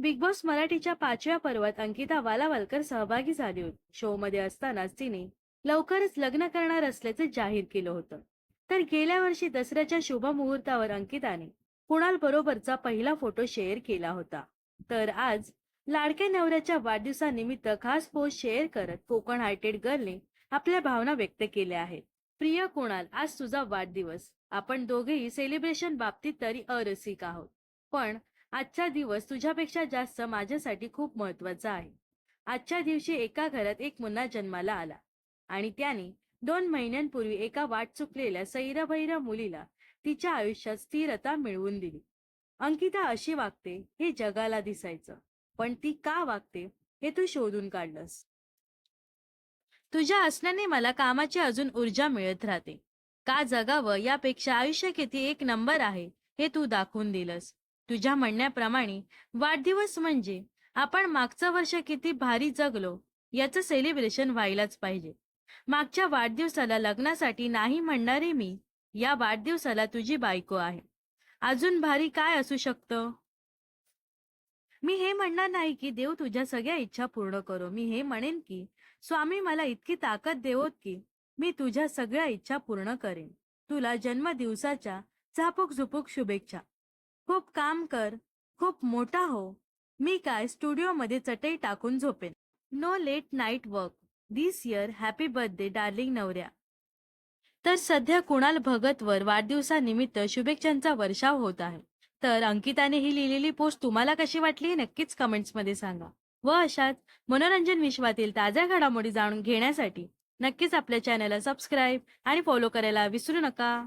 Big boss मराठीच्या पाचव्या पर्वात अंकिता वालावलकर सहभागी झाली होती. शो मध्ये असतानाच तिने लवकरच लग्न करणार असल्याचे जाहीर केलं होतं. तर गेल्या वर्षी दसऱ्याच्या शुभ मुहूर्तावर अंकिताने कुणाल बरोबरचा पहिला फोटो शेअर केला होता. तर आज लाडक्या नवऱ्याच्या वाढदिवसानिमित्त खास पोस्ट शेअर करत कोकण हायटेड गर्लने आपल्या भावना व्यक्त केल्या आहेत. प्रिय कुणाल आज तुझा वाढदिवस. आपण दोघेही सेलिब्रेशन बाबतीत तरी अरसिक आहोत. पण आजचा दिवस तुझ्यापेक्षा जास्त माझ्यासाठी खूप महत्त्वाचा आहे. आजच्या दिवशी एका घरात एक मुन्ना जन्माला आला आणि त्याने दोन महिन्यांपूर्वी एका वाट चुकलेल्या सैराभैरा मुलीला तिच्या आयुष्यात स्थिरता मिळवून दिली. अंकिता अशी वागते हे जगाला दिसायचं. पण ती का वागते हे तू शोधून काढलंस. तुझ्या असण्याने मला कामाची अजून ऊर्जा मिळत राहते. का जगावं यापेक्षा आयुष्य किती एक नंबर आहे हे तू दाखवून दिलंस. तुझ्या म्हणण्याप्रमाणे वाढदिवस म्हणजे आपण मागचं वर्ष किती भारी जगलो याचं सेलिब्रेशन व्हायलाच पाहिजे. मागच्या वाढदिवसाला लग्नासाठी नाही म्हणणारे मी या वाढदिवसाला तुझी बायको आहे. अजून भारी काय असू शकतं? मी हे म्हणणार नाही की देव तुझ्या सगळ्या इच्छा पूर्ण करो. मी हे म्हणेन की स्वामी मला इतकी ताकद देवोत की मी तुझ्या सगळ्या इच्छा पूर्ण करेन. तुला जन्मदिवसाच्या झापूक झुपूक शुभेच्छा. खूप काम कर खूप मोठा हो. मी काय स्टुडिओमध्ये चटई टाकून झोपेन. No late night work this year happy birthday darling नवऱ्या. तर सध्या कुणाल भगतवर वाढदिवसानिमित्त शुभेच्छांचा वर्षाव होत आहे. तर अंकिताने ही लिहिलेली पोस्ट तुम्हाला कशी वाटली नक्कीच कमेंट्समध्ये सांगा. व अशाच मनोरंजन विश्वातील ताज्या घडामोडी जाणून घेण्यासाठी नक्कीच आपल्या चॅनलला सबस्क्राईब आणि फॉलो करायला विसरू नका.